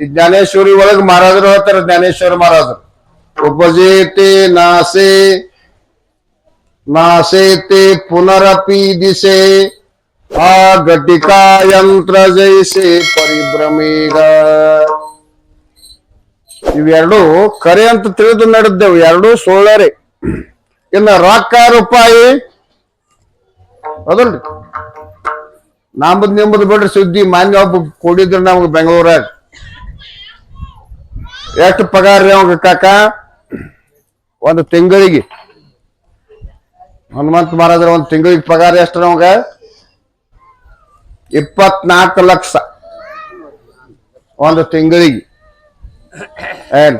ಈ ಜ್ಞಾನೇಶ್ವರಿ ಒಳಗ್ ಮಹಾರಾಜರು ಹೇಳ್ತಾರೆ, ಜ್ಞಾನೇಶ್ವರ ಮಹಾರಾಜರು ಉಪಜೇತೆ ನಾಸೆ, ನಾಸೇತೆ ಪುನರಪಿ ದಿಸೆ ಆ ಘಟಿಕಾ ಯಂತ್ರ ಜಯಿಸಿ ಪರಿಭ್ರಮೀಗ. ಇವೆರಡು ಕರೆ ಅಂತ ತಿಳಿದು ನಡೆದ್ದೇವು ಎರಡು ಸುಳ್ಳರೆ. ಇನ್ನ ರೊಕ್ಕ ರೂಪಾಯಿ ಅದಲ್ರಿ ನಮ್ಮದ್ ನಿಮ್ಮದು ಬಿಡ್ರಿ ಸುದ್ದಿ ಮಾನ್ಯ ಒಬ್ಬ ಕೊಡಿದ್ರು ನಮ್ಗೆ ಬೆಂಗಳೂರಾಗ. ಎಷ್ಟು ಪಗಾರ ರೀ ಅವಾಗ ಕಾಕ? ಒಂದು ತಿಂಗಳಿಗೆ. ಹನುಮಂತ ಮಹಾರಾಜರ ಒಂದು ತಿಂಗಳಿಗೆ ಪಗಾರ ಎಷ್ಟು ಅವಾಗ? ಇಪ್ಪತ್ನಾಲ್ಕು ಲಕ್ಷ. ಒಂದು ತಿಂಗಳಿಗೆ. ಏನ್?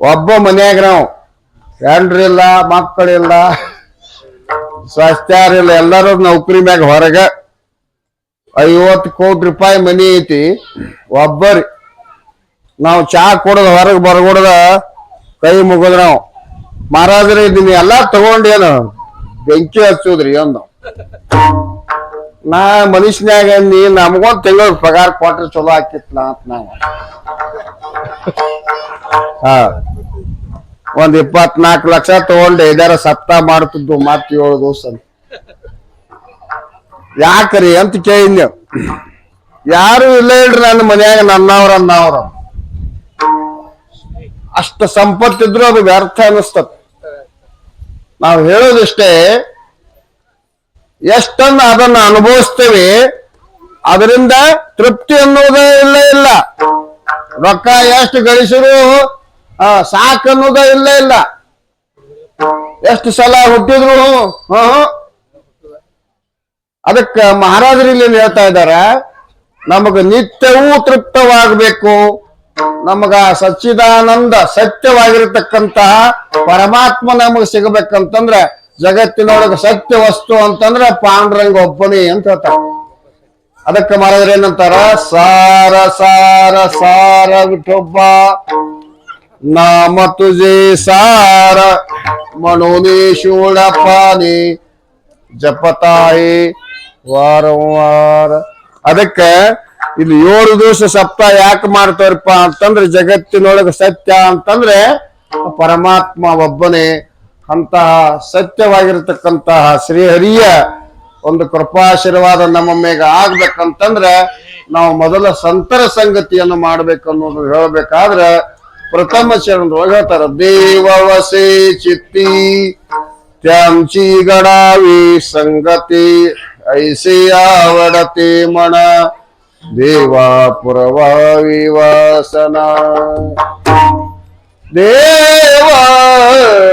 ಒಬ್ಬ ಮನೆಯಾಗ ನಾವು. ಹೆಂಡ್ರಿಲ್ಲ ಮಕ್ಕಳಿಲ್ಲ ಇಲ್ಲ, ಎಲ್ಲರೂ ನೌಕರಿ ಮ್ಯಾಗ ಹೊರಗ ಐವತ್ತು ಕೋಟಿ ರೂಪಾಯಿ ಮನಿ ಐತಿ. ಒಬ್ಬರಿ ನಾವು ಚಾ ಕೊಡದ ಹೊರಗೆ ಬರ್ಗೊಡದ ಕೈ ಮುಗಿದ ನಾವು. ಮಹಾರಾಜರೇ ಇದನ್ನ ಎಲ್ಲಾ ತಗೊಂಡೇನು ಬೆಂಕಿ ಹಚ್ಚೋದ್ರಿ ಒಂದು ನಾ ಮನುಷ್ಯನಾಗ ನೀ ನಮಗೊಂದ್ ತಿಂಗಳ ಪಗಾರ ಕೊಟ್ರೆ ಚಲೋ ಆಕಿತ್ಲ ಅಂತ ನಾವು. ಹಾ. ಒಂದ್ ಇಪ್ಪತ್ನಾಲ್ಕು ಲಕ್ಷ ತಗೊಂಡು ಇದಾರ ಸಪ್ತಾಹ ಮಾಡ್ತಿದ್ದು ಮತ್ ಏಳು ದಿವಸ. ಯಾಕ್ರಿ ಅಂತ ಕೇಳಿದ್ನಿ ಯಾರು ಇಲ್ಲ ಹೇಳ್ರಿ ನನ್ನ ಮನ್ಯಾಗ ನನ್ನವ್ರ ಅನ್ನವ್ರ. ಅಷ್ಟ ಸಂಪತ್ತಿದ್ರು ಅದು ವ್ಯರ್ಥ ಅನ್ನಿಸ್ತದೆ. ನಾವು ಹೇಳೋದಿಷ್ಟೇ ಎಷ್ಟನ್ನ ಅದನ್ನ ಅನುಭವಿಸ್ತೇವೆ, ಅದರಿಂದ ತೃಪ್ತಿ ಅನ್ನೋದೇ ಇಲ್ಲ ಇಲ್ಲ. ರೊಕ್ಕ ಎಷ್ಟು ಗಳಿಸಿದ್ರು ಸಾಕ್ ಅನ್ನೋದೇ ಇಲ್ಲ ಇಲ್ಲ. ಎಷ್ಟು ಸಲ ಹುಟ್ಟಿದ್ರು ಅದಕ್ಕ ಮಹಾರಾಜರು ಇಲ್ಲಿ ಹೇಳ್ತಾ ಇದ್ದಾರೆ, ನಮಗ ನಿತ್ಯವೂ ತೃಪ್ತವಾಗಬೇಕು. ನಮಗ ಸಚ್ಚಿದಾನಂದ ಸತ್ಯವಾಗಿರತಕ್ಕಂತಹ ಪರಮಾತ್ಮ ನಮಗ ಸಿಗಬೇಕಂತಂದ್ರ ಜಗತ್ತಿನೊಳಗ ಸತ್ಯ ವಸ್ತು ಅಂತಂದ್ರ ಪಾಂಡುರಂಗ ಒಬ್ಬನೇ ಅಂತ ಹೇಳ್ತಾರ. ಅದಕ್ಕೆ ಮಾರಾದ್ರೆ ಏನಂತಾರ? ಸಾರ ಸಾರ ಸಾರ ವಿಠೊಬ್ಬ ನಾಮ ತುಜೆ ಸಾರ ಮನೋನಿ ಶೂಳಪಾನಿ ಜಪತಾಯಿ ವಾರವಾರ ಅದಕ್ಕೆ ಇಲ್ಲಿ ಏಳು ದಿವಸ ಸಪ್ತ ಯಾಕೆ ಮಾಡ್ತಾರಪ್ಪ ಅಂತಂದ್ರೆ ಜಗತ್ತಿನೊಳಗೆ ಸತ್ಯ ಅಂತಂದ್ರೆ ಪರಮಾತ್ಮ ಒಬ್ಬನೇ ಅಂತಹ ಸತ್ಯವಾಗಿರತಕ್ಕಂತಹ ಶ್ರೀಹರಿಯ ಒಂದು ಕೃಪಾಶೀರ್ವಾದ ನಮ್ಮ ಮೇಗ ಆಗ್ಬೇಕಂತಂದ್ರೆ ನಾವು ಮೊದಲ ಸಂತರ ಸಂಗತಿಯನ್ನು ಮಾಡ್ಬೇಕನ್ನೋದು ಹೇಳ್ಬೇಕಾದ್ರೆ ಪ್ರಥಮ ಚರಣದೊಳಗೆ ಹೇಳ್ತಾರ ದೇವವಸೆ ಚಿತ್ತಿ ತ್ಯಾಂಚಿ ಗಡಾವಿ ಸಂಗತಿ ಐಸೆಯಾವಡತೆ ಮಣ. देवा पुरवावी वासना। देवा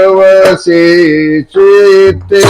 वसे चित्ते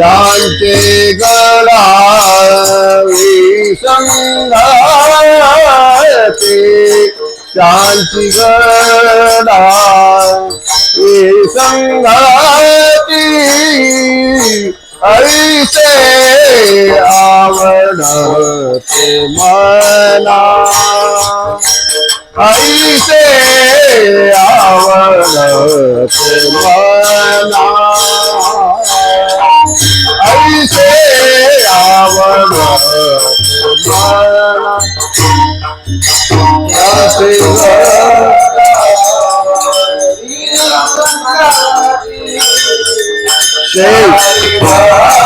ज्यांचे गळावी संघाते त्यांची गळावी संघाती ऐसे आवडते मना ऐसे आवडते मना ವಂದಿಸೆ ಅವನ ಶೈವ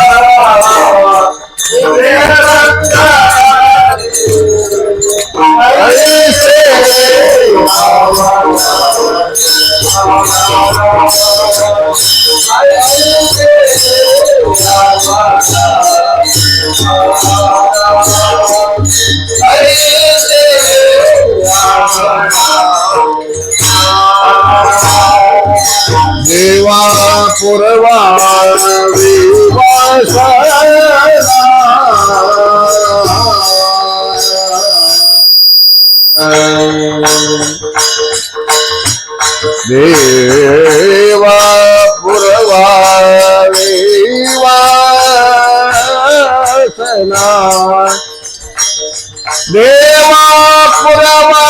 புரவா புரவா தேவா புரவா தேவாசனா தேவா புரவா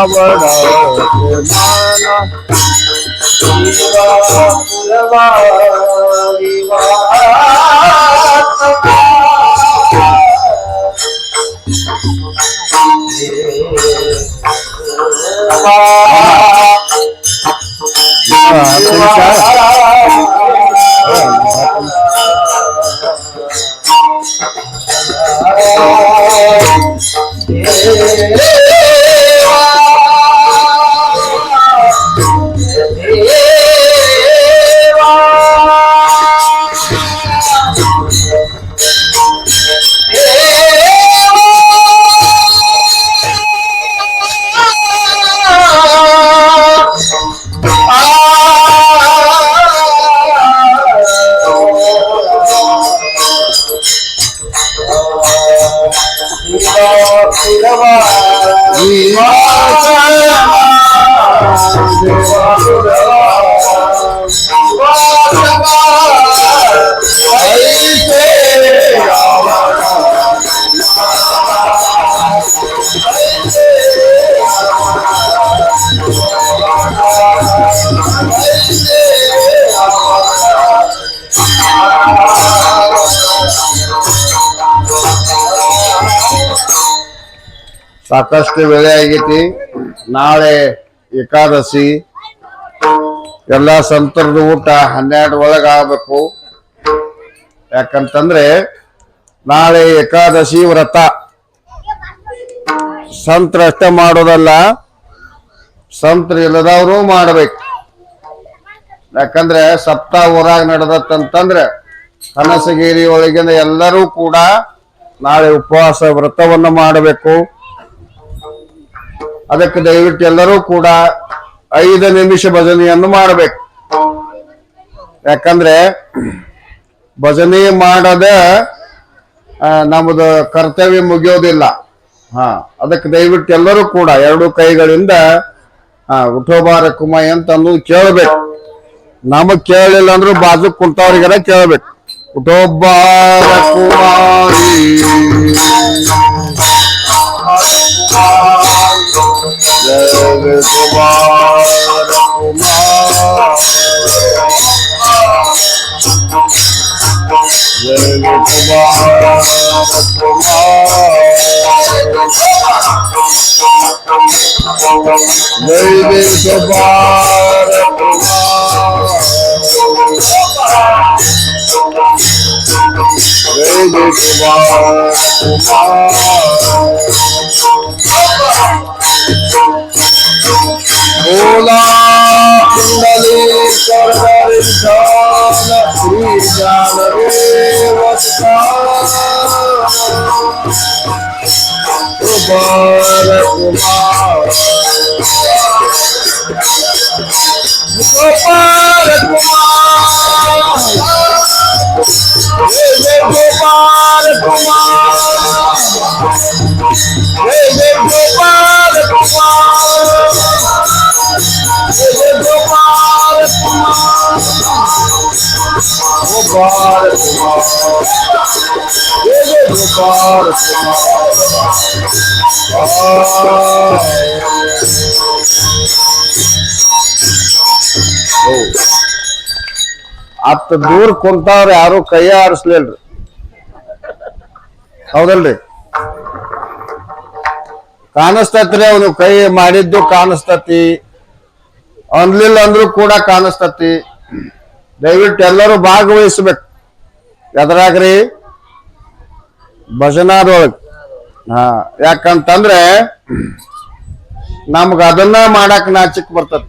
bắt đầu từ mana Iva Iva Iva Iva Iva Iva Iva ಸಾಕಷ್ಟು ವೇಳೆ ಆಗೈತಿ. ನಾಳೆ ಏಕಾದಶಿ. ಎಲ್ಲ ಸಂತರದ ಊಟ ಹನ್ನೆರಡು ಒಳಗೆ ಆಗಬೇಕು. ಯಾಕಂತಂದ್ರೆ ನಾಳೆ ಏಕಾದಶಿ ವ್ರತ. ಸಂತರ ಅಷ್ಟೇ ಮಾಡೋದಲ್ಲ, ಸಂತರು ಇಲ್ಲದವರು ಮಾಡ್ಬೇಕು. ಯಾಕಂದ್ರೆ ಸಪ್ತ ಊರಾಗ ನಡೆದತ್ತಂತಂದ್ರೆ ಕನಸಗಿರಿ ಒಳಗಿನ ಎಲ್ಲರೂ ಕೂಡ ನಾಳೆ ಉಪವಾಸ ವ್ರತವನ್ನು ಮಾಡಬೇಕು. ಅದಕ್ಕೆ ದಯವಿಟ್ಟು ಎಲ್ಲರೂ ಕೂಡ ಐದು ನಿಮಿಷ ಭಜನೆಯನ್ನು ಮಾಡಬೇಕು. ಯಾಕಂದ್ರೆ ಭಜನೆ ಮಾಡದ ನಮ್ಮದು ಕರ್ತವ್ಯ ಮುಗಿಯೋದಿಲ್ಲ. ಹಾ, ಅದಕ್ಕೆ ದಯವಿಟ್ಟು ಎಲ್ಲರೂ ಕೂಡ ಎರಡು ಕೈಗಳಿಂದ ಉಠೋಬಾರ ಕುಮಾಯಿ ಅಂತ ಅನ್ನೋದು ಕೇಳಬೇಕು. ನಮಗ್ ಕೇಳಲಿಲ್ಲ ಅಂದ್ರೆ ಬಾಜು ಕುಂತವ್ರಿಗೆಲ್ಲ ಕೇಳಬೇಕು. ಉಠೋಬಾರ ಕುಮಾರಿ ಜಯ ಕುಮಾರ ಕುಮಾರ ಜಯ ಕುಮಾರ ಕುಮಾರ ಜಯ ಕುಮಾರ ಕುಮಾರ ಜಯ ಕುಮಾರ ಭೋಲಾ भोला मलेश्वर दर्शन श्री ज्ञान गोपाल कुमार गोपाल कुमार ಕುಮಾರ ಜಯ ಜಯ ಅತ್ತ ದೂರ ಕುಂತಾವ್ರ ಯಾರು ಕೈ ಆರಿಸ್ಲಿಲ್ರಿ. ಹೌದಲ್ರಿ? ಕಾಣಿಸ್ತತ್ರಿ ಅವನು ಕೈ ಮಾಡಿದ್ದು ಕಾಣಿಸ್ತತಿ. ಅನ್ಲಿಲ್ಲ ಅಂದ್ರೂ ಕೂಡ ಕಾಣಿಸ್ತತಿ. ದಯವಿಟ್ಟು ಎಲ್ಲರೂ ಭಾಗವಹಿಸ್ಬೇಕು. ಎದ್ರಾಗ್ರಿ? ಭಜನಾದೊಳಗೆ. ಹಾ, ಯಾಕಂತಂದ್ರೆ ನಮ್ಗ ಅದನ್ನ ಮಾಡಕ್ ನಾಚಿಕ್ ಬರ್ತದ.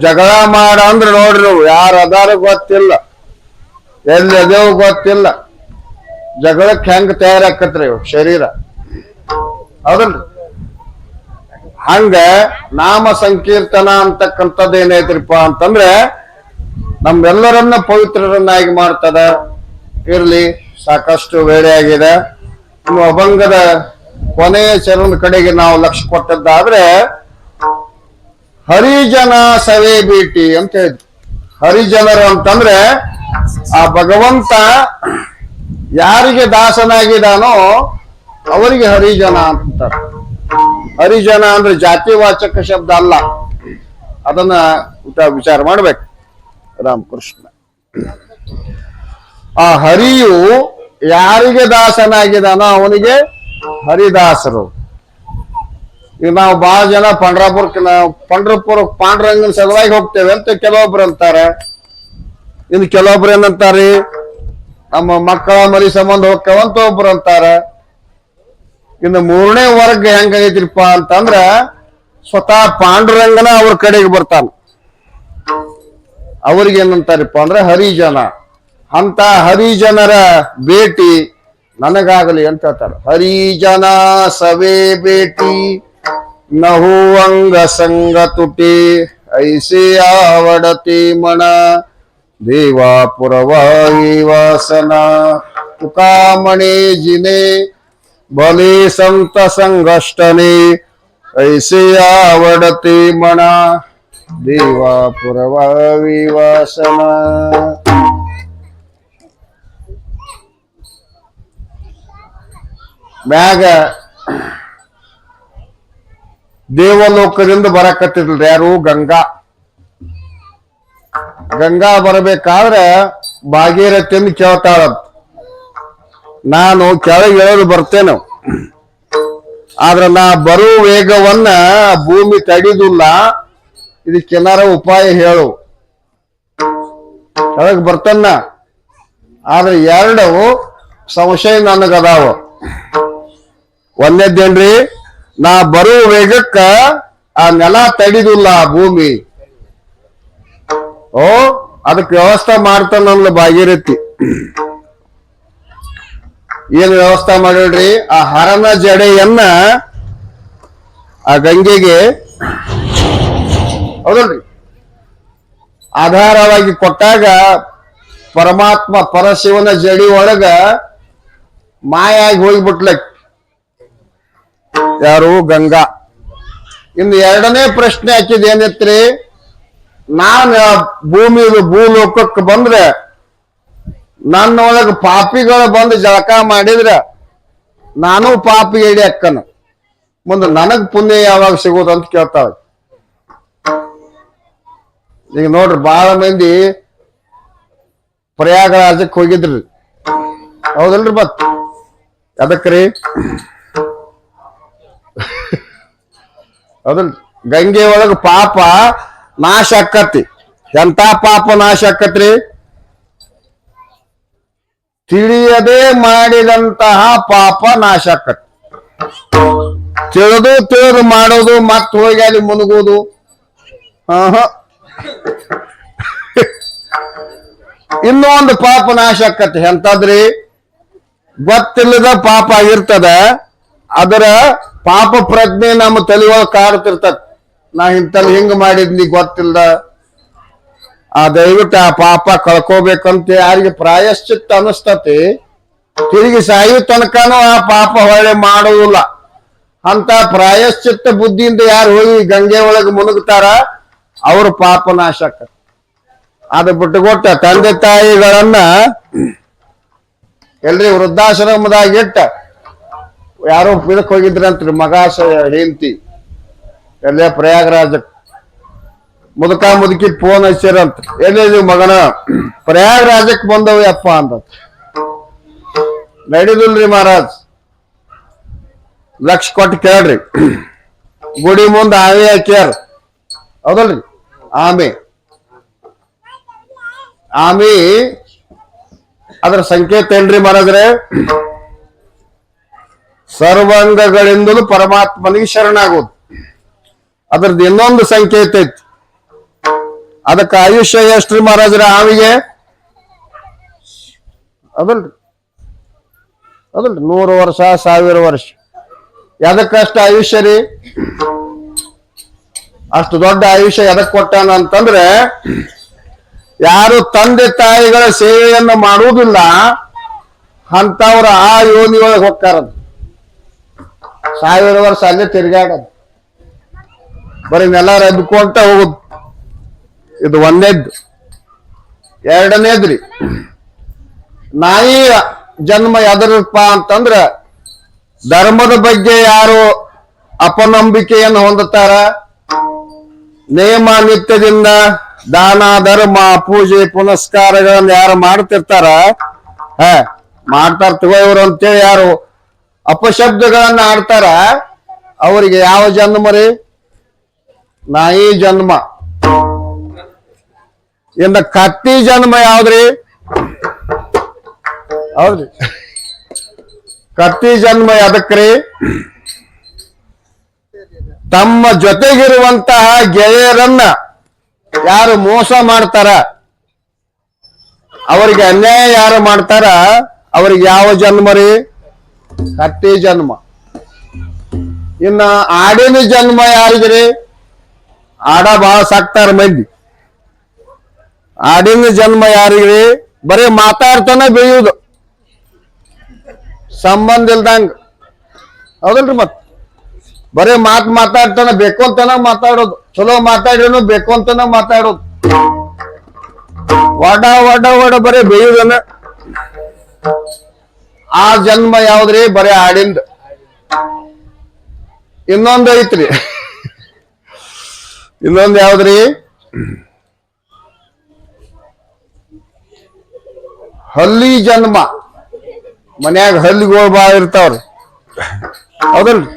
ಜಗಳ ಮಾಡ ಅಂದ್ರೆ ನೋಡ್ರಿ ನೀವು, ಯಾರು ಅದಾರ ಗೊತ್ತಿಲ್ಲ. ಎಲ್ಲಿ ಅದೇವು ಗೊತ್ತಿಲ್ಲ. ಜಗಳಕ್ಕೆ ಹೆಂಗ್ ತಯಾರಾಕತ್ರಿ ಶರೀರ? ಹೌದಲ್ರಿ? ಹಂಗ ನಾಮ ಸಂಕೀರ್ತನ ಅಂತಕ್ಕಂಥದ್ದು ಏನೈತ್ರಿಪ್ಪ ಅಂತಂದ್ರೆ ನಮ್ಮೆಲ್ಲರನ್ನ ಪವಿತ್ರರನ್ನಾಗಿ ಮಾಡ್ತದ. ಇರಲಿ, ಸಾಕಷ್ಟು ವೇಳೆ ಆಗಿದೆ. ನಮ್ಮ ಅಭಂಗದ ಕೊನೆಯ ಚರಣ ಕಡೆಗೆ ನಾವು ಲಕ್ಷ್ಯ ಕೊಟ್ಟದ್ದಾದ್ರೆ, ಹರಿಜನ ಸವೆ ಭೇಟಿ ಅಂತ ಹೇಳಿದ್ರು. ಹರಿಜನರು ಅಂತಂದ್ರೆ, ಆ ಭಗವಂತ ಯಾರಿಗೆ ದಾಸನಾಗಿದಾನೋ ಅವರಿಗೆ ಹರಿಜನ ಅಂತಾರೆ. ಹರಿಜನ ಅಂದ್ರೆ ಜಾತಿವಾಚಕ ಶಬ್ದ ಅಲ್ಲ. ಅದನ್ನ ವಿಚಾರ ಮಾಡ್ಬೇಕು. ರಾಮಕೃಷ್ಣ. ಆ ಹರಿಯು ಯಾರಿಗೆ ದಾಸನಾಗಿದ್ದಾನೋ ಅವನಿಗೆ ಹರಿದಾಸರು. ಈಗ ನಾವು ಬಹಳ ಜನ ಪಂಡ್ರಾಪುರಕ್ಕೆ ಪಂಡ್ರಪುರ ಪಾಂಡುರಂಗನ ಸಲುವಾಗಿ ಹೋಗ್ತೇವೆ ಅಂತ ಕೆಲವೊಬ್ರು ಅಂತಾರೆ. ಇನ್ನು ಕೆಲವೊಬ್ರು ಏನಂತಾರೆ? ನಮ್ಮ ಮಕ್ಕಳ ಮರಿ ಸಂಬಂಧ ಹೋಗ್ತೇವಂತ ಒಬ್ರು ಅಂತಾರ. ಇನ್ನು ಮೂರನೇ ವರ್ಗ ಹೆಂಗೈತಿರಿಪ್ಪ ಅಂತಂದ್ರ ಸ್ವತಃ ಪಾಂಡುರಂಗನ ಅವ್ರ ಕಡೆಗೆ ಬರ್ತಾನ. ಅವ್ರಿಗೆ ಏನಂತಾರಪ್ಪ ಅಂದ್ರೆ ಹರಿಜನ. ಅಂತ ಹರಿಜನರ ಭೇಟಿ ನನಗಾಗಲಿ ಅಂತ ಹೇಳ್ತಾರೆ. ಹರಿಜನ ಸವೆ ಭೇಟಿ, ನಹು ಅಂಗ ಸಂಗ ತುಟಿ, ಐಸೆ ಆವಡತಿ ಮಣ ದೇವಾಪುರವಾಗಿ ವಾಸನ, ತುಕಾಮಣಿ ಜಿನೆ, ಬಲಿ ಸಂತ ಸಂಗಷ್ಟನೆ, ಐಸೆ ಆವಡತಿ ಮಣ. ದೇವಾಪುರವಾಗಿ ವಾಸನ ಮ್ಯಾಗ ದೇವಲೋಕದಿಂದ ಬರಕತ್ತಿದ್ರಿ ಯಾರು? ಗಂಗಾ. ಗಂಗಾ ಬರಬೇಕಾದ್ರೆ ಭಾಗೀರಥಿಯನ್ನು ಕೇಳ್ತಾಳಂತ. ನಾನು ಕೆಳಗೆ ಇಳಿದು ಬರ್ತೇನೆ. ಆದ್ರೆ ನಾ ಬರುವ ವೇಗವನ್ನ ಭೂಮಿ ತಡಿದಿಲ್ಲ. ಇದಕ್ಕೆನಾರ ಉಪಾಯ ಹೇಳು. ಕೆಳಗೆ ಬರ್ತನ್ನ. ಆದ್ರೆ ಎರಡು ಸಂಶಯ ನನಗದಾವ. ಒಂದೇದೇನ್ರಿ? ನಾ ಬರುವ ವೇಗಕ್ಕ ಆ ನೆಲ ತಡಿದಿಲ್ಲ ಆ ಭೂಮಿ. ಓ, ಅದಕ್ಕೆ ವ್ಯವಸ್ಥೆ ಮಾಡ್ತಾನಲ್ಲ ಭಾಗೀರಥಿ ಏನ್ ವ್ಯವಸ್ಥೆ ಮಾಡಿಡ್ರಿ ಆ ಹರನ ಜಡೆಯನ್ನ ಆ ಗಂಗೆಗೆ ಹೌದಲ್ರಿ? ಆಧಾರವಾಗಿ ಕೊಟ್ಟಾಗ ಪರಮಾತ್ಮ ಪರಶಿವನ ಜಡಿ ಒಳಗ ಮಾಯಾಗಿ ಹೋಗಿಬಿಟ್ಲ. ಯಾರು? ಗಂಗಾ. ಇನ್ನು ಎರಡನೇ ಪ್ರಶ್ನೆ ಹಾಕಿದ ಏನೈತ್ರಿ? ನಾನು ಭೂಮಿ ಭೂಲೋಕಕ್ಕೆ ಬಂದ್ರೆ ನನ್ನೊಳಗ ಪಾಪಿಗಳು ಬಂದು ಜಳಕ ಮಾಡಿದ್ರೆ ನಾನು ಪಾಪಿ ಹೇಳಿ ಅಕ್ಕನ. ಮುಂದೆ ನನಗ್ ಪುಣ್ಯ ಯಾವಾಗ ಸಿಗೋದು ಅಂತ ಕೇಳ್ತಾಳ. ಈಗ ನೋಡ್ರಿ ಬಹಳ ಮಂದಿ ಪ್ರಯಾಗರಾಜಕ್ಕೆ ಹೋಗಿದ್ರಿ. ಹೌದಲ್ರಿ ಮತ್? ಅದಕ್ಕ್ರಿ ಹೌದಲ್ ಗಂಗೆ ಒಳಗ ಪಾಪ ನಾಶ ಆಕತಿ ಎಂತ ಪಾಪ ನಾಶ ಆಕತ್ರಿ? ತಿಳಿಯದೆ ಮಾಡಿದಂತಹ ಪಾಪ ನಾಶ ಆಕತಿ ತಿಳಿದು ತಿಳಿದು ಮಾಡೋದು ಮತ್ ಹೋಗಿ ಅಲ್ಲಿ ಮುನುಗೋದು ಆಹ. ಇನ್ನೂ ಒಂದು ಪಾಪ ನಾಶ ಆಕತ್ತೆ. ಎಂತಾದ್ರಿ? ಗೊತ್ತಿಲ್ಲದ ಪಾಪ ಆಗಿರ್ತದ. ಅದರ ಪಾಪ ಪ್ರಜ್ಞೆ ನಮ್ಮ ತಲೆ ಒಳಗ್ ಕಾಡ್ತಿರ್ತದ ನಾ ಇಂತಲ್ಲಿ ಹಿಂಗ್ ಮಾಡಿದ್ನಿ ಗೊತ್ತಿಲ್ದ ಆ ದಯವಿಟ್ಟು ಆ ಪಾಪ ಕಳ್ಕೋಬೇಕಂತ ಯಾರಿಗೆ ಪ್ರಾಯಶ್ಚಿತ್ತ ಅನಿಸ್ತತಿ. ತಿರುಗಿ ಸಾಯೋ ತನಕನೂ ಆ ಪಾಪ ಹೊಳೆ ಮಾಡುವುದಿಲ್ಲ. ಅಂತ ಪ್ರಾಯಶ್ಚಿತ್ತ ಬುದ್ಧಿಯಿಂದ ಯಾರು ಹೋಗಿ ಗಂಗೆ ಒಳಗೆ ಮುನುಗ್ತಾರ ಅವ್ರ ಪಾಪ ನಾಶ ಬಿಟ್ಟು ಅದು ಬಿಟ್ಟುಕೊಟ್ಟ ತಂದೆ ತಾಯಿಗಳನ್ನ ಎಲ್ರಿ ವೃದ್ಧಾಶ್ರಮದಾಗ ಇಟ್ಟ. ಯಾರೋ ಇದಕ್ಕೆ ಹೋಗಿದ್ರಂತ್ರಿ ಮಗ ಹೆಂಡತಿ. ಎಲ್ಲೇ ಪ್ರಯಾಗರಾಜಕ್ ಮುದುಕ ಮುದುಕಿ ಫೋನ್ ಹಚ್ಚಿರಂತ ನೀವು ಮಗನ? ಪ್ರಯಾಗರಾಜಕ್ಕೆ ಬಂದವು ಅಪ್ಪ ಅಂತ ನಡೀದಿಲ್ರಿ ಮಹಾರಾಜ್. ಲಕ್ಷ ಕೊಟ್ಟು ಕೇಳ್ರಿ. ಗುಡಿ ಮುಂದೆ ಆವೇ ಹಾಕ್ಯಾರ. ಹೌದಲ್ರಿ? ಆಮೆ. ಆಮೆ, ಅದರ ಸಂಕೇತ ಏನ್ರಿ ಮಾಡಿದ್ರೆ ಸರ್ವಾಂಗಗಳಿಂದಲೂ ಪರಮಾತ್ಮನಿಗೆ ಶರಣಾಗೋದು. ಅದ್ರದ್ದು ಇನ್ನೊಂದು ಸಂಕೇತ ಐತಿ ಅದಕ್ಕೆ ಆಯುಷ್ಯ ಎಷ್ಟ್ರಿ ಮಹಾರಾಜ್ರ ಆವಿಗೆ ಅದಲ್ರಿ. ಅದಲ್ರಿ, ನೂರು ವರ್ಷ, ಸಾವಿರ ವರ್ಷ. ಎದಕ್ಕಷ್ಟು ಆಯುಷ್ಯ ರೀ? ಅಷ್ಟು ದೊಡ್ಡ ಆಯುಷ್ಯ ಎದಕ್ ಕೊಟ್ಟಾನ ಅಂತಂದ್ರೆ, ಯಾರು ತಂದೆ ತಾಯಿಗಳ ಸೇವೆಯನ್ನು ಮಾಡುವುದಿಲ್ಲ ಅಂತವ್ರ ಆ ಯೋನಿಯೊಳಗೆ ಹೋಗ್ತಾರದು. ಸಾವಿರ ವರ್ಷ ಅಲ್ಲೇ ತಿರುಗಾಡೋದು ಬರೀ ನೆಲ ರದ್ದುಕೊಂತ ಹೋಗುದು. ಇದು ಒಂದೇದ್ದು. ಎರಡನೇದ್ರಿ ನಾಯಿ ಜನ್ಮ ಎದರಪ್ಪ ಅಂತಂದ್ರ, ಧರ್ಮದ ಬಗ್ಗೆ ಯಾರು ಅಪನಂಬಿಕೆಯನ್ನು ಹೊಂದುತ್ತಾರ? ನೇಮ ನಿತ್ಯದಿಂದ ದಾನ, ಧರ್ಮ, ಪೂಜೆ, ಪುನಸ್ಕಾರಗಳನ್ನ ಯಾರು ಮಾಡ್ತಿರ್ತಾರ? ಹ, ಮಾಡ್ತಾರ ತಗೋವ್ರು ಅಂತೇಳಿ ಯಾರು ಅಪಶಬ್ದಗಳನ್ನ ಆಡ್ತಾರ? ಅವರಿಗೆ ಯಾವ ಜನ್ಮ ರೀ? ನಾಯಿ ಜನ್ಮ. ಇಂದ ಕತ್ತಿ ಜನ್ಮ ಯಾವ್ದ್ರಿ? ಹೌದ್ರಿ. ಕತ್ತಿ ಜನ್ಮ ಎದಕ್ರಿ? ತಮ್ಮ ಜೊತೆಗಿರುವಂತಹ ಗೆಳೆಯರನ್ನ ಯಾರು ಮೋಸ ಮಾಡ್ತಾರ, ಅವರಿಗೆ ಅನ್ಯಾಯ ಯಾರು ಮಾಡ್ತಾರ, ಅವ್ರಿಗೆ ಯಾವ ಜನ್ಮ ರೀ? ಕಟ್ಟಿ ಜನ್ಮ. ಇನ್ನ ಆಡಿನ ಜನ್ಮ ಯಾರಿದ್ರಿ? ಆಡ ಬಹಳ ಸಾಕ್ತಾರ ಮಂದಿ. ಆಡಿನ ಜನ್ಮ ಯಾರಿಗ್ರಿ? ಬರೀ ಮಾತಾಡ್ತಾನೆ ಬೆಳೆಯುವುದು ಸಂಬಂಧ ಇಲ್ದಂಗ. ಹೌದಲ್ರಿ ಮತ್? ಬರೀ ಮಾತ್ ಮಾತಾಡ್ತಾನ ಬೇಕು ಅಂತಾನ ಮಾತಾಡೋದು. ಚಲೋ ಮಾತಾಡಿನು ಬೇಕು ಅಂತಾನ ಮಾತಾಡೋದು. ವಡ ವಡ ವಡ ಬರೀ ಬೇಯುದನ ಆ ಜನ್ಮ ಯಾವ್ದ್ರಿ? ಬರೇ ಆಡಿಂದ. ಇನ್ನೊಂದ್ ಐತ್ರಿ. ಇನ್ನೊಂದ್ ಯಾವ್ದ್ರಿ? ಹಲ್ಲಿ ಜನ್ಮ. ಮನ್ಯಾಗ ಹಲ್ಲಿಗಳು ಬಾಳ ಇರ್ತಾವ್ರಿ. ಹೌದಲ್ರಿ?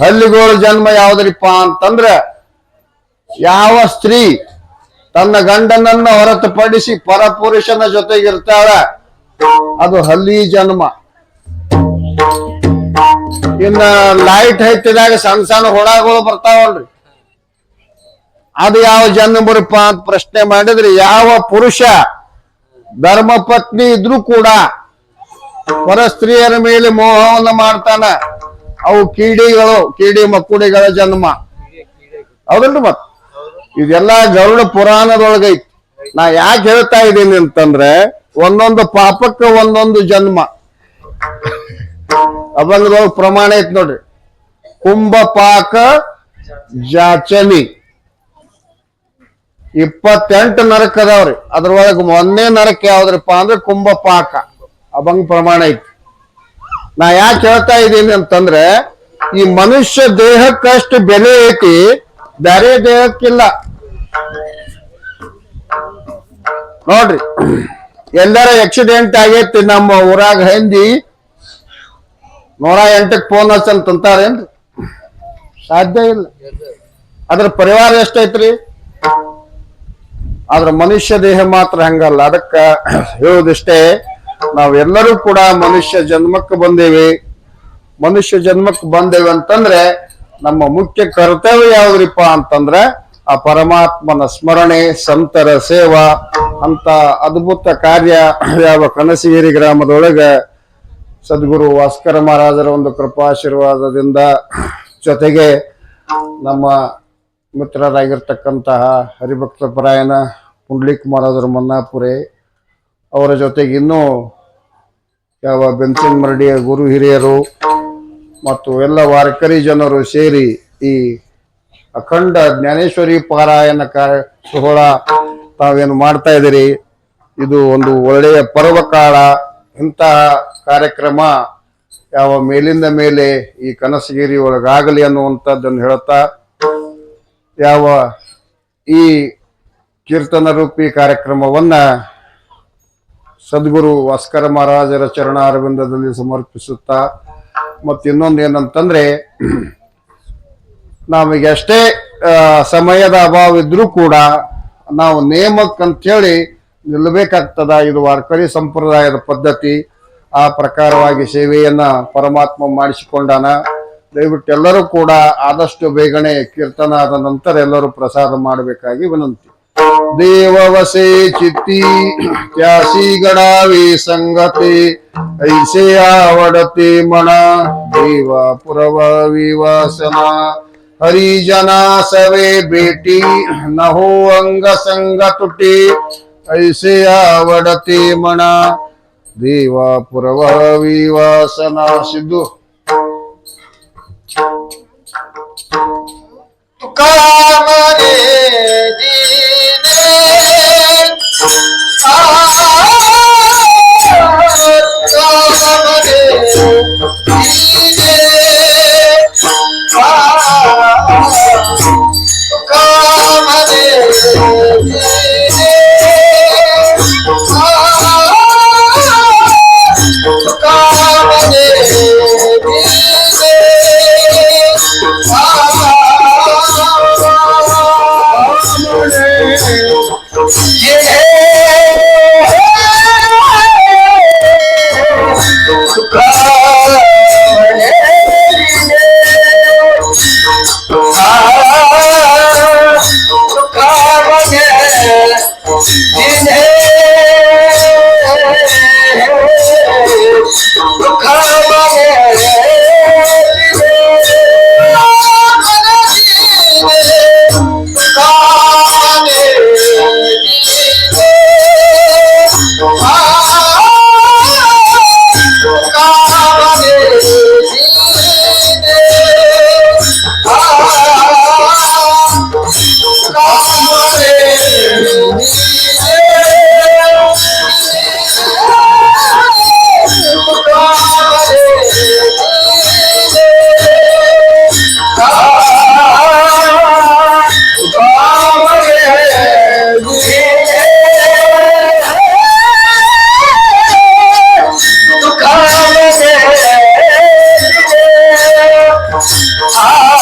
ಹಲ್ಲಿಗಳ ಜನ್ಮ ಯಾವ್ದ್ರಿಪ್ಪ ಅಂತಂದ್ರ ಯಾವ ಸ್ತ್ರೀ ತನ್ನ ಗಂಡನನ್ನ ಹೊರತುಪಡಿಸಿ ಪರಪುರುಷನ ಜೊತೆಗಿರ್ತಾಳ, ಅದು ಹಲ್ಲಿ ಜನ್ಮ. ಇನ್ನ ಲೈಟ್ ಹೈತಿದಾಗ ಸಣ್ಣ ಸಣ್ಣ ಹುಳಗಳು ಬರ್ತಾವಲ್ರಿ. ಅದು ಯಾವ ಜನ್ಮರಪ್ಪ ಅಂತ ಪ್ರಶ್ನೆ ಮಾಡಿದ್ರೆ ಯಾವ ಪುರುಷ ಧರ್ಮ ಪತ್ನಿ ಇದ್ರೂ ಕೂಡ ಪರ ಸ್ತ್ರೀಯರ ಮೇಲೆ ಮೋಹವನ್ನು ಮಾಡ್ತಾನ. ಅವು ಕೀಡಿಗಳು, ಕೀಡಿ ಮಕ್ಕುಡಿಗಳ ಜನ್ಮ. ಹೌದಲ್ರಿ ಮತ್? ಇದೆಲ್ಲ ಗರುಡ ಪುರಾಣದೊಳಗೈತಿ. ನಾ ಯಾಕೆ ಹೇಳ್ತಾ ಇದ್ದೀನಿ ಅಂತಂದ್ರೆ, ಒಂದೊಂದು ಪಾಪಕ್ಕೆ ಒಂದೊಂದು ಜನ್ಮ. ಅಭಂಗದೊಳಗೆ ಪ್ರಮಾಣ ಐತಿ ನೋಡ್ರಿ. ಕುಂಭ ಪಾಕ ಜಾಚನಿ ಇಪ್ಪತ್ತೆಂಟು ನರಕ ಅದಾವ್ರಿ. ಅದ್ರೊಳಗೆ ಒಂದೇ ನರಕ ಯಾವ್ದ್ರಪ್ಪ ಅಂದ್ರೆ ಕುಂಭ ಪಾಕ. ಅಭಂಗ ಪ್ರಮಾಣ ಐತಿ. ನಾ ಯಾಕೆ ಹೇಳ್ತಾ ಇದ್ದೀನಿ ಅಂತಂದ್ರೆ, ಈ ಮನುಷ್ಯ ದೇಹಕ್ಕಷ್ಟು ಬೆಲೆ ಐತಿ ಬೇರೆ ದೇಹಕ್ಕಿಲ್ಲ. ನೋಡ್ರಿ, ಎಲ್ಲರ ಆಕ್ಸಿಡೆಂಟ್ ಆಗೈತಿ ನಮ್ಮ ಊರಾಗ ಹಂದಿ ನೂರ ಎಂಟಕ್ಕೆ ಫೋನ್ ಹಚ್ಚಂತ ಅಂತಾರೇನ್ರಿ ಸಾಧ್ಯ ಇಲ್ಲ. ಅದ್ರ ಪರಿವಾರ ಎಷ್ಟೈತ್ರಿ? ಆದ್ರ ಮನುಷ್ಯ ದೇಹ ಮಾತ್ರ ಹಂಗಲ್ಲ. ಅದಕ್ಕ ಹೇಳುದಿಷ್ಟೇ ನಾವೆಲ್ಲರೂ ಕೂಡ ಮನುಷ್ಯ ಜನ್ಮಕ್ಕೆ ಬಂದೇವಿ. ಮನುಷ್ಯ ಜನ್ಮಕ್ಕೆ ಬಂದೇವೆ ಅಂತಂದ್ರೆ ನಮ್ಮ ಮುಖ್ಯ ಕರ್ತವ್ಯ ಯಾವ್ದ್ರಿಪ್ಪ ಅಂತಂದ್ರೆ ಆ ಪರಮಾತ್ಮನ ಸ್ಮರಣೆ, ಸಂತರ ಸೇವಾ ಅಂತ ಅದ್ಭುತ ಕಾರ್ಯ ಯಾವ ಕನಸಗಿರಿ ಗ್ರಾಮದೊಳಗ ಸದ್ಗುರು ಭಾಸ್ಕರ ಮಹಾರಾಜರ ಒಂದು ಕೃಪಾಶೀರ್ವಾದದಿಂದ ಜೊತೆಗೆ ನಮ್ಮ ಮಿತ್ರರಾಗಿರ್ತಕ್ಕಂತಹ ಹರಿಭಕ್ತ ಪರಾಯಣ ಪುಂಡ್ಲಿಕ್ ಮಹಾರಾಜರು ಮನ್ನಾಪುರೆ ಅವರ ಜೊತೆಗೆ ಇನ್ನೂ ಯಾವ ಬೆನ್ಸಿಂಗ್ ಮರಡಿಯ ಗುರು ಹಿರಿಯರು ಮತ್ತು ಎಲ್ಲ ವಾರಕರಿ ಜನರು ಸೇರಿ ಈ ಅಖಂಡ ಜ್ಞಾನೇಶ್ವರಿ ಪಾರಾಯಣ ಕಾರ್ಯ ತಾವೇನು ಮಾಡ್ತಾ ಇದ್ದೀರಿ? ಇದು ಒಂದು ಒಳ್ಳೆಯ ಪರ್ವಕಾಲ. ಇಂತಹ ಕಾರ್ಯಕ್ರಮ ಯಾವ ಮೇಲಿಂದ ಮೇಲೆ ಈ ಕನಸಗಿರಿ ಒಳಗಾಗಲಿ ಅನ್ನುವಂಥದ್ದನ್ನು ಹೇಳುತ್ತಾ, ಯಾವ ಈ ಕೀರ್ತನ ರೂಪಿ ಕಾರ್ಯಕ್ರಮವನ್ನ ಸದ್ಗುರು ಭಾಸ್ಕರ ಮಹಾರಾಜರ ಚರಣ ಅರವಿಂದದಲ್ಲಿ ಸಮರ್ಪಿಸುತ್ತಾ ಮತ್ತು ಇನ್ನೊಂದು ಏನಂತಂದ್ರೆ, ನಮಗೆ ಎಷ್ಟೇ ಸಮಯದ ಅಭಾವ ಇದ್ರೂ ಕೂಡ ನಾವು ನೇಮಕ್ ಅಂತೇಳಿ ನಿಲ್ಲಬೇಕಾಗ್ತದ. ಇದು ವಾರ್ಕರಿ ಸಂಪ್ರದಾಯದ ಪದ್ಧತಿ. ಆ ಪ್ರಕಾರವಾಗಿ ಸೇವೆಯನ್ನ ಪರಮಾತ್ಮ ಮಾಡಿಸಿಕೊಂಡಾನ. ದಯವಿಟ್ಟು ಎಲ್ಲರೂ ಕೂಡ ಆದಷ್ಟು ಬೇಗನೆ ಕೀರ್ತನ ಆದ ನಂತರ ಎಲ್ಲರೂ ಪ್ರಸಾದ ಮಾಡಬೇಕಾಗಿ ವಿನಂತಿ. देववसे चित्ती त्यासी गडावे संगते ऐसे आवडते मना देवा पुरवावी वासना. हरिजना सवे बेटी नहो अंग संग तुटे ऐसे आवडते मना देवा पुरवावी वासना. सिद्धू. तुका जी খারাপ 好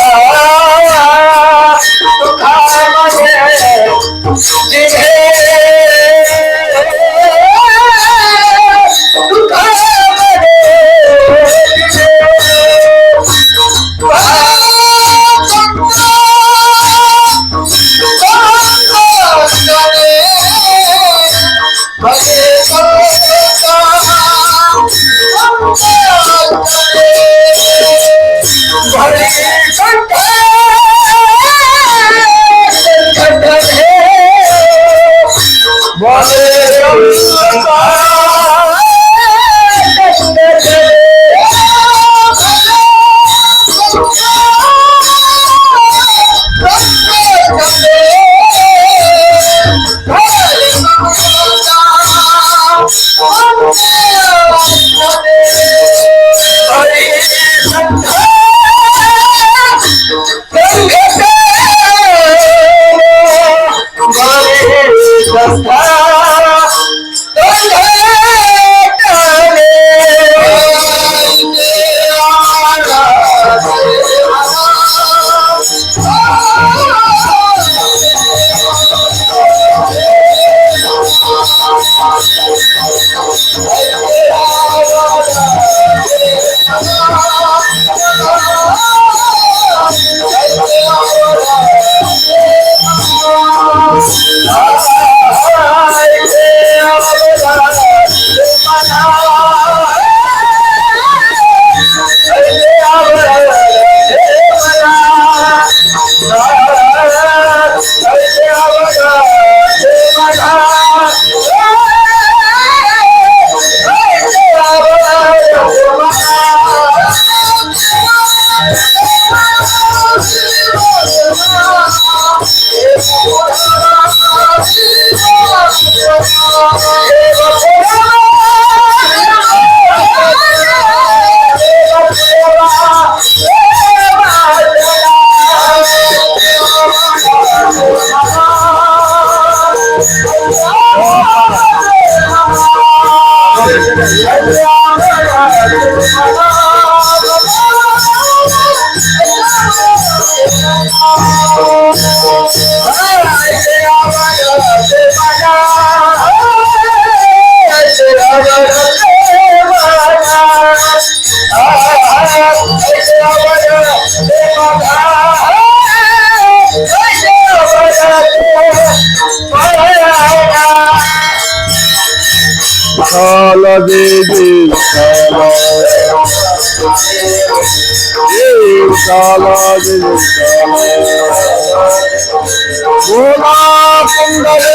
Oh, काला जय जय काला बोला कुंडले